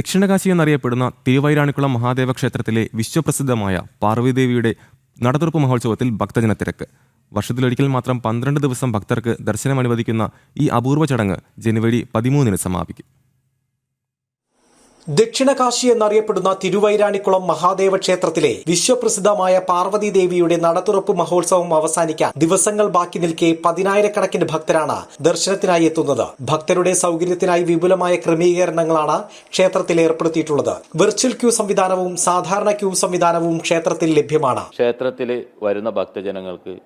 ദക്ഷിണകാശി എന്നറിയപ്പെടുന്ന തിരുവൈരാണിക്കുളം മഹാദേവ ക്ഷേത്രത്തിലെ വിശ്വപ്രസിദ്ധമായ പാർവതിദേവിയുടെ നടതുറപ്പ് മഹോത്സവത്തിൽ ഭക്തജന തിരക്ക്. വർഷത്തിലൊരിക്കൽ മാത്രം പന്ത്രണ്ട് ദിവസം ഭക്തർക്ക് ദർശനം അനുവദിക്കുന്ന ഈ അപൂർവ ചടങ്ങ് ജനുവരി പതിമൂന്നിന് സമാപിക്കും. ദക്ഷിണകാശി എന്നറിയപ്പെടുന്ന തിരുവൈരാണിക്കുളം മഹാദേവ ക്ഷേത്രത്തിലെ വിശ്വപ്രസിദ്ധമായ പാർവതി ദേവിയുടെ നടതുറപ്പ് മഹോത്സവം അവസാനിക്കാൻ ദിവസങ്ങൾ ബാക്കി നിൽക്കെ പതിനായിരക്കണക്കിന് ഭക്തരാണ് ദർശനത്തിനായി എത്തുന്നത്. ഭക്തരുടെ സൗകര്യത്തിനായി വിപുലമായ ക്രമീകരണങ്ങളാണ് ക്ഷേത്രത്തിൽ ഏർപ്പെടുത്തിയിട്ടുള്ളത്. വെർച്വൽ ക്യൂ സംവിധാനവും സാധാരണ ക്യൂ സംവിധാനവും ക്ഷേത്രത്തിൽ ലഭ്യമാണ്. ക്ഷേത്രത്തിൽ വരുന്ന ഭക്തജനങ്ങൾക്ക്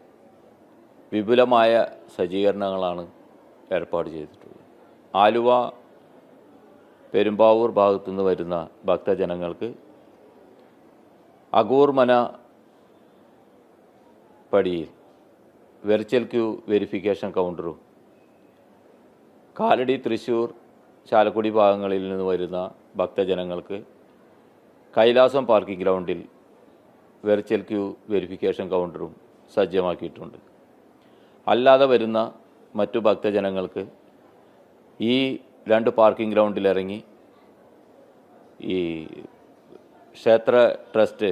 വിപുലമായ സജ്ജീകരണങ്ങളാണ് ഏർപ്പാട് ചെയ്തിട്ടുള്ളത്. ആലുവ പെരുമ്പാവൂർ ഭാഗത്തുനിന്ന് വരുന്ന ഭക്തജനങ്ങൾക്ക് അഗൂർമന പടിയിൽ വെർച്വൽ ക്യൂ വെരിഫിക്കേഷൻ കൗണ്ടറും കാലടി തൃശ്ശൂർ ചാലക്കുടി ഭാഗങ്ങളിൽ നിന്ന് വരുന്ന ഭക്തജനങ്ങൾക്ക് കൈലാസം പാർക്കിംഗ് ഗ്രൗണ്ടിൽ വെർച്വൽ ക്യൂ വെരിഫിക്കേഷൻ കൗണ്ടറും സജ്ജമാക്കിയിട്ടുണ്ട്. അല്ലാതെ വരുന്ന മറ്റു ഭക്തജനങ്ങൾക്ക് ഈ രണ്ട് പാർക്കിംഗ് ഗ്രൗണ്ടിൽ ഇറങ്ങി ഈ ക്ഷേത്ര ട്രസ്റ്റ്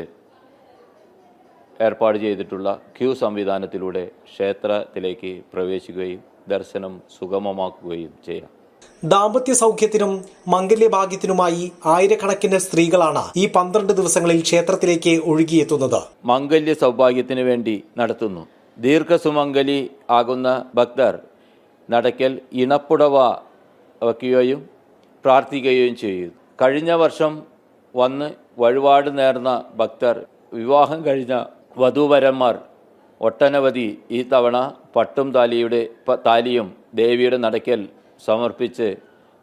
ഏർപ്പാട് ചെയ്തിട്ടുള്ള ക്യൂ സംവിധാനത്തിലൂടെ ക്ഷേത്രത്തിലേക്ക് പ്രവേശിക്കുകയും ദർശനം സുഗമമാക്കുകയും ചെയ്യാം. ദാമ്പത്യ സൗഖ്യത്തിനും മംഗല്യഭാഗ്യത്തിനുമായി ആയിരക്കണക്കിന് സ്ത്രീകളാണ് ഈ പന്ത്രണ്ട് ദിവസങ്ങളിൽ ക്ഷേത്രത്തിലേക്ക് ഒഴുകിയെത്തുന്നത്. മംഗല്യ സൗഭാഗ്യത്തിന് വേണ്ടി നടത്തുന്നു. ദീർഘസുമംഗലി ആകുന്ന ഭക്തർ നടക്കൽ ഇണപ്പുടവ വയ്ക്കുകയും പ്രാർത്ഥിക്കുകയും ചെയ്യും കഴിഞ്ഞ വർഷം വന്ന് വഴിപാട് നേർന്ന ഭക്തർ വിവാഹം കഴിഞ്ഞ വധൂവരന്മാർ ഒട്ടനവധി ഈ തവണ പട്ടും താലിയുടെ താലിയും ദേവിയുടെ നടക്കൽ സമർപ്പിച്ച്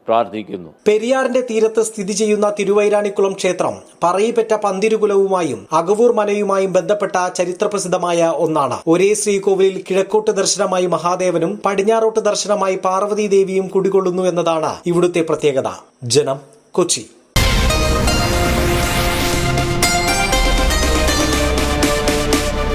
പ്രാർത്ഥിക്കുന്നു. പെരിയാറിന്റെ തീരത്ത് സ്ഥിതി ചെയ്യുന്ന തിരുവൈരാണിക്കുളം ക്ഷേത്രം പറയിപ്പറ്റ പന്തിരുകുലവുമായും അകവൂർ മലയുമായും ബന്ധപ്പെട്ട ചരിത്രപ്രസിദ്ധമായ ഒന്നാണ്. ഒരേ ശ്രീകോവിലിൽ കിഴക്കോട്ട് ദർശനമായി മഹാദേവനും പടിഞ്ഞാറോട്ട് ദർശനമായി പാർവതീദേവിയും കുടികൊള്ളുന്നു എന്നതാണ് ഇവിടുത്തെ പ്രത്യേകത. ജനം കൊച്ചി.